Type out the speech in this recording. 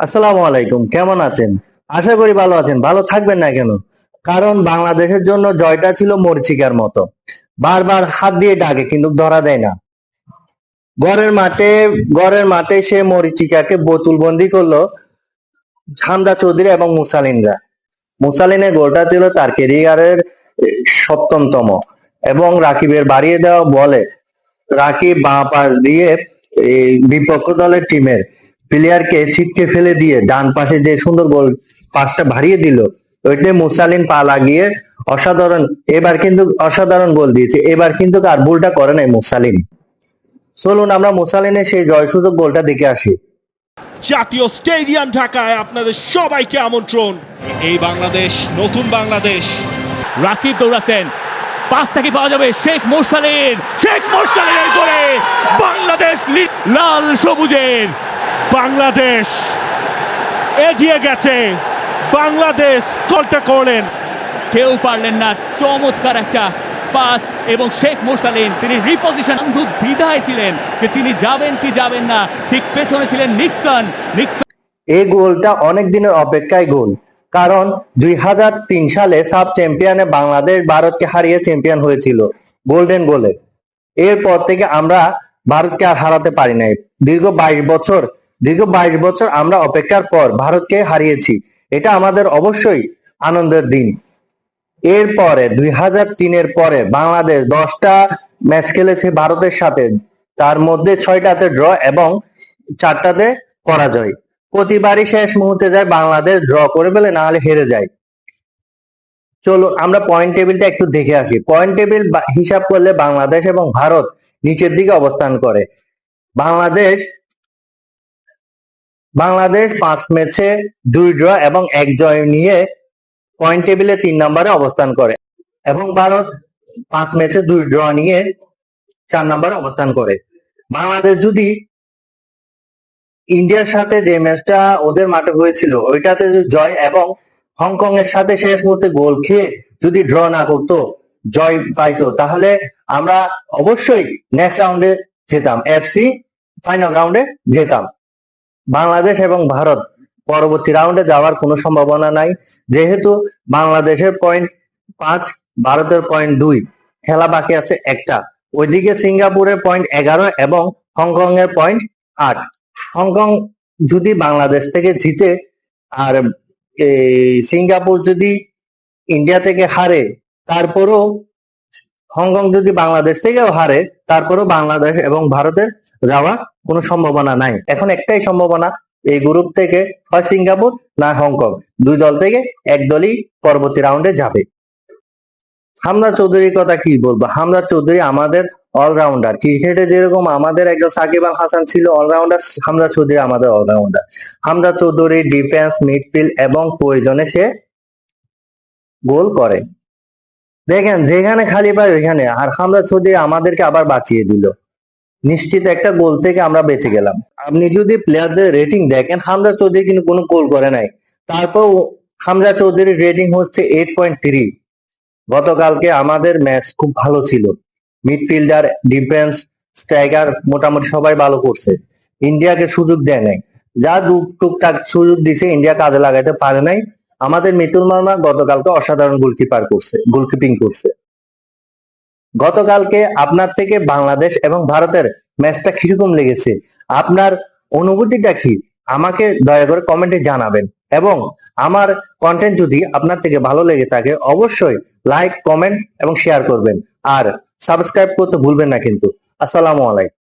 আসসালামু আলাইকুম, কেমন আছেন? আশা করি ভালো আছেন। ভালো থাকবেন না কেন? কারণ বাংলাদেশের জন্য জয়টা ছিল মরিচিকার মতো। বারবার হাত দিয়ে ডাকে, কিন্তু ধরা দেয় না। গড়ের মাঠে গড়ের মাঠে সে মরিচিকাকে বোতলবন্দি করল হামদা চৌধুরী এবং মুসালিনরা। মুসালিনের গোলটা ছিল তার কেরিয়ারের সপ্তমতম এবং রাকিবের বাড়িয়ে দেওয়া বলে রাকিব বাঁ পাশ দিয়ে বিপক্ষ দলের টিমের প্লেয়ারকে ছিটকে ফেলে দিয়ে ডান পাশে যে সুন্দর গোল পাসটা ভারিয়ে দিল ওইটা মুসালিন পা লাগিয়ে অসাধারণ এবার কিন্তু অসাধারণ গোল দিয়েছে। এবার কিন্তু আর ভুলটা করে নাই মুসালিন চলুন আমরা মুসালিনের সেই জয় সুযোগ গোলটা দেখে আসি। জাতীয় স্টেডিয়াম ঢাকায় আপনাদের সবাইকে আমন্ত্রণ। এই বাংলাদেশ নতুন বাংলাদেশ। রাকিব দৌড়াচ্ছেন। পাঁচটা কি পাওয়া যাবে? শেখ মোরসালিন শেখ মোরসালিনের করে বাংলাদেশ লাল সবুজের। বাংলাদেশ এগিয়ে গেছে। বাংলাদেশ গোলটা করলেন। কেউ পারলেন না চমৎকার একটা পাস এবং শেখ মোরসালিন তিনি রিপোজিশন অন্ধুক বিদায় ছিলেন যে তিনি যাবেন কি যাবেন না ঠিক পেছনে ছিলেন নিক্সন নিক্সন এই গোলটা অনেক দিনের অপেক্ষায় গোল কারণ দুই হাজার তিন সালে সাব চ্যাম্পিয়নে বাংলাদেশ ভারতকে হারিয়ে চ্যাম্পিয়ন হয়েছিল গোল্ডেন গোলে। এরপর থেকে আমরা ভারতকে আর হারাতে পারি নাই। দীর্ঘ বাইশ বছর দীর্ঘ বাইশ বছর আমরা অপেক্ষার পর ভারতকে হারিয়েছি। এটা আমাদের অবশ্যই আনন্দের দিন। এরপরে দুই হাজার তিনের পরে বাংলাদেশ দশটা ম্যাচ খেলেছে ভারতের সাথে। তার মধ্যে ছয়টাতে ড্র এবং চারটাতে পরাজয়। প্রতিবারই শেষ মুহূর্তে যায় বাংলাদেশ ড্র করে ফেলে, না হলে হেরে যায়। চলো, আমরা পয়েন্ট টেবিলটা একটু দেখে আসি। পয়েন্ট টেবিল হিসাব করলে বাংলাদেশ এবং ভারত নিচের দিকে অবস্থান করে। বাংলাদেশ বাংলাদেশ পাঁচ ম্যাচে দুই ড্র এবং এক জয় নিয়ে পয়েন্ট টেবিলে তিন নম্বরে অবস্থান করে এবং ভারত পাঁচ ম্যাচে দুই ড্র নিয়ে চার নম্বরে অবস্থান করে। বাংলাদেশ যদি ইন্ডিয়ার সাথে যে ম্যাচটা ওদের মাঠে হয়েছিল, ওইটাতে জয় এবং হংকং এর সাথে শেষ মুহূর্তে গোল খেয়ে যদি ড্র না করতো, জয় পাইতো, তাহলে আমরা অবশ্যই নেক্সট রাউন্ডে যেতাম এফসি ফাইনাল রাউন্ডে যেতাম। বাংলাদেশ এবং ভারত পরবর্তী রাউন্ডে যাওয়ার কোনো সম্ভাবনা নাই। যেহেতু বাংলাদেশের পয়েন্ট পাঁচ, ভারতের পয়েন্ট দুই, খেলা বাকি আছে একটা। ওইদিকে সিঙ্গাপুরের পয়েন্ট এগারো এবং হংকং এর পয়েন্ট আট। হংকং যদি বাংলাদেশ থেকে জিতে, আর সিঙ্গাপুর যদি ইন্ডিয়া থেকে হারে, তারপরও হংকং যদি বাংলাদেশ থেকেও হারে, তারপরেও বাংলাদেশ এবং ভারতের যাওয়ার কোনো সম্ভাবনা নাই। এখন একটাই সম্ভাবনা, এই গ্রুপ থেকে হয় সিঙ্গাপুর না হংকং। দুই দল থেকে এক দলই পরবর্তী রাউন্ডে যাবে। হামদা চৌধুরীর কথা কি বলব? হামদা চৌধুরী আমাদের অলরাউন্ডার ক্রিকেটে যেরকম আমাদের একজন সাকিব আল হাসান ছিল অলরাউন্ডার হামদা চৌধুরী আমাদের all rounder Hamda Chowdhury defence midfield এবং প্রয়োজনে সে গোল করে। দেখেন, যেখানে খালি পায় ওইখানে। আর হামদা চৌধুরী আমাদেরকে আবার বাঁচিয়ে দিল। নিশ্চিত একটা গোল থেকে আমরা বেঁচে গেলাম। আপনি যদি প্লেয়ারদের রেটিং দেখেন হামদা চৌধুরী কিন্তু কোনো গোল করে নাই। তারপর হামজা চৌধুরীর রেটিং হচ্ছে এইট পয়েন্ট থ্রি গতকালকে আমাদের ম্যাচ খুব ভালো ছিল। মিডফিল্ডার ডিফেন্স স্ট্রাইকার মোটামুটি সবাই ভালো করছে। ইন্ডিয়াকে সুযোগ দেয় নাই। যা টুকটাক সুযোগ দিছে, ইন্ডিয়া কাজে লাগাইতে পারে নাই। আমাদের মিতুল মার্মা গতকালকে অসাধারণ গোলকিপার করছে গোলকিপিং করছে। গতকালকে আপনার থেকে বাংলাদেশ এবং ভারতের ম্যাচটা কীরকম লেগেছে? আপনার অনুভূতিটা কি? আমাকে দয়া করে কমেন্টে জানাবেন। এবং আমার কন্টেন্ট যদি আপনার থেকে ভালো লেগে থাকে, অবশ্যই লাইক কমেন্ট এবং শেয়ার করবেন। আর সাবস্ক্রাইব করতে ভুলবেন না কিন্তু। আসসালামু আলাইকুম।